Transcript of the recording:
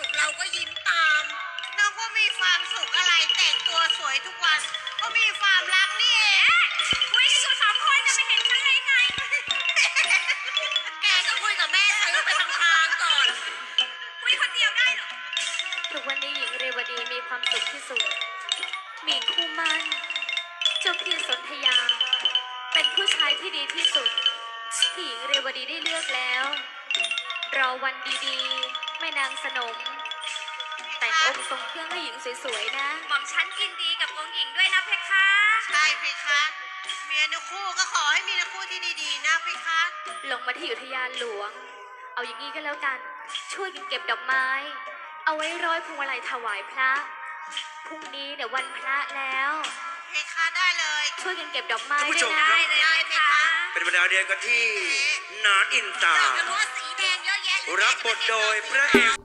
ุขเราก็ยิ้มตามน้อก็มีความสุขอะไรแต่งตัวสวยทุกวัน ก็มีความรักนี่เองคุยกันสามคนจะไปเห็นข้างในไงแกก็คุยกับแม่ซื้อไปทางทางก่อนคุยคนเดียวได้เหรอทุกวันนี้หญิงเรวดีมีความสุขที่สุด มีคู่มั่น เจ้าพี่สนธยา เป็นผู้ชายที่ดีที่สุดที่หญิงเรวดีได้เลือกแล้ว รอวันดีๆ แม่นางสนม แต่งองค์ทรงเครื่องให้หญิงสวยๆนะ หม่อมฉันยินดีกับองค์หญิงด้วยนะเพคะใช่เพคะเมียนคู่ก็ขอให้มีนคู่ที่ดีๆนะเพคะลงมาที่อุทยานหลวง เอาอย่างนี้ก็แล้วกัน ช่วยกันเก็บดอกไม้ เอาไว้ร้อยพวงมาลัยถวายพระ พรุ่งนี้เนี่ยวันพระแล้ว เพคะได้เลยช่วยกันเก็บดอกไม้ท่านผู้ด้ชวยมนะได้เลยเพคะ เป็นเวลาเดียวกันที่นานอินตาดอกกระลัวสี รับบทโดยพระเอก